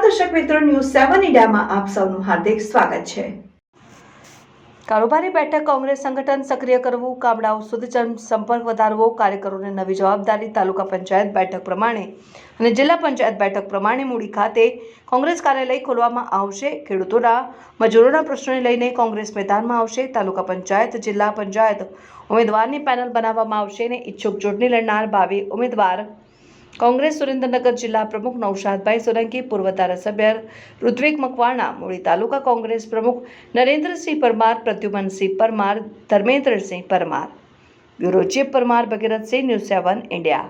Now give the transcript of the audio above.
મિત્રો ન્યૂઝ સેવન ઇન્ડિયામાં આપ સૌનું હાર્દિક સ્વાગત છે. કારોબારી બેઠક કોંગ્રેસ સંગઠન સક્રિય કરવું, ગામડાઓ સુધી સંપર્ક વધારવો, કાર્યકરોને નવી જવાબદારી, તાલુકા પંચાયત બેઠક પ્રમાણે અને જિલ્લા પંચાયત બેઠક પ્રમાણે મૂડી ખાતે કોંગ્રેસ કાર્યાલય ખોલવામાં આવશે. ખેડૂતોના મજૂરોના પ્રશ્નોને લઈને કોંગ્રેસ મેદાનમાં આવશે. તાલુકા પંચાયત, જિલ્લા પંચાયત ઉમેદવારની પેનલ બનાવવામાં આવશે અને ઈચ્છુક ચૂંટણી લડનાર ભાવિ ઉમેદવાર કોંગ્રેસ સુરેન્દ્રનગર જિલ્લા પ્રમુખ નૌશાદભાઈ સોલંકી, પૂર્વ ધારાસભ્ય ઋત્વિક મકવાણા, મૂળી તાલુકા કોંગ્રેસ પ્રમુખ Narendrasinh Parmar, Pradyumansinh Parmar, Dharmendrasinh Parmar. Bureau chief Parmar, Bhagirathsinh, news seven, India.